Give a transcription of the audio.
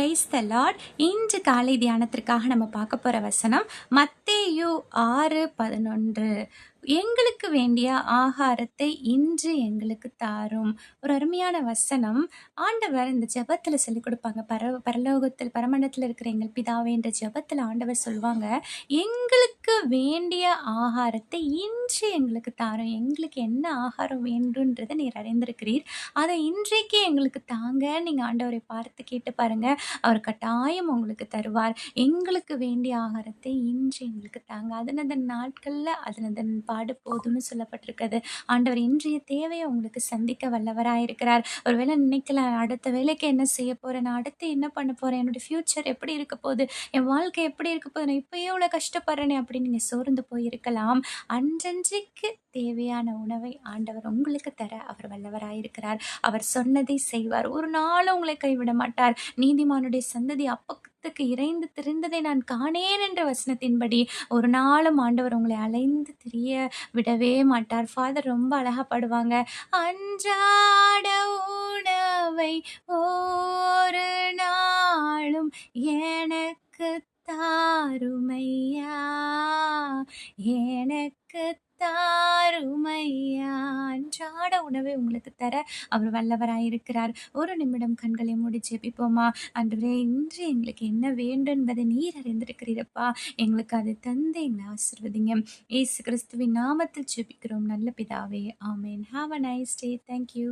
Praise the Lord இன்று காலை தியானத்திற்காக நம்ம பார்க்க போகிற வசனம் மத்தேயு ஆறு பதினொன்று. எங்களுக்கு வேண்டிய ஆகாரத்தை இன்று எங்களுக்கு தாரும். ஒரு அருமையான வசனம். ஆண்டவர் இந்த ஜெபத்தில் சொல்லிக் கொடுப்பாங்க. பர பரலோகத்தில் பரமண்டத்தில் இருக்கிற எங்கள் பிதாவே என்ற ஜெபத்தில் ஆண்டவர் சொல்லுவாங்க எங்களுக்கு வேண்டிய ஆகாரத்தை இன்று எங்களுக்கு தாரும். எங்களுக்கு என்ன ஆகாரம் வேண்டுன்றதை நீர் அறிந்திருக்கிறீர். அதை இன்றைக்கு எங்களுக்கு தாங்க. நீங்கள் ஆண்டவரை பார்த்து கேட்டு பாருங்க. அவர் கட்டாயம் உங்களுக்கு தருவார். எங்களுக்கு வேண்டிய ஆகாரத்தை இன்று எங்களுக்கு தாங்க. அதனதன் நாட்களில் அதனதன் பாடு போதும்னு சொல்லப்பட்டிருக்கிறது. ஆண்டவர் இன்றைய தேவையை உங்களுக்கு சந்திக்க வல்லவராக இருக்கிறார். ஒருவேளை நினைக்கல அடுத்த வேலைக்கு என்ன செய்ய போகிறேன் நான் அடுத்து என்ன பண்ண போகிறேன் என்னுடைய ஃப்யூச்சர் எப்படி இருக்க போகுது? என் வாழ்க்கை எப்படி இருக்க போகுது? நான் இப்போயே இவ்வளோ கஷ்டப்படுறேனே அப்படின்னு நீங்கள் சோர்ந்து போயிருக்கலாம். அன்றன்றைக்கு தேவையான உணவை ஆண்டவர் உங்களுக்கு தர அவர் வல்லவராயிருக்கிறார் அவர் சொன்னதை செய்வார். ஒரு நாளும் உங்களை கைவிட மாட்டார். நீதிமானுடைய சந்ததி அப்பக்கத்துக்கு இறைந்து திரிந்ததை நான் காணேன் என்ற வசனத்தின்படி ஒரு நாளும் ஆண்டவர் உங்களை அலைந்து திரிய விடவே மாட்டார். ஃபாதர் ரொம்ப அழகா பாடுவாங்க. அன்றாட உணவை ஒரு நாளும் எனக்கு தாருமையா? எனக்கு தாருமையா அன்றாட உணவை உங்களுக்கு தர அவர் வல்லவராயிருக்கிறார் ஒரு நிமிடம் கண்களை மூடி ஜெபிப்போமா? அன்றுவரே இன்று எங்களுக்கு என்ன வேண்டும் என்பதை நீர் அறிந்திருக்கிறீரப்பா. எங்களுக்கு அதை தந்து எங்களை ஆசிர்வதிங்க. ஏசு கிறிஸ்துவின் நாமத்தில் ஜெபிக்கிறோம். நல்ல பிதாவே ஆமேன். Have a nice day thank you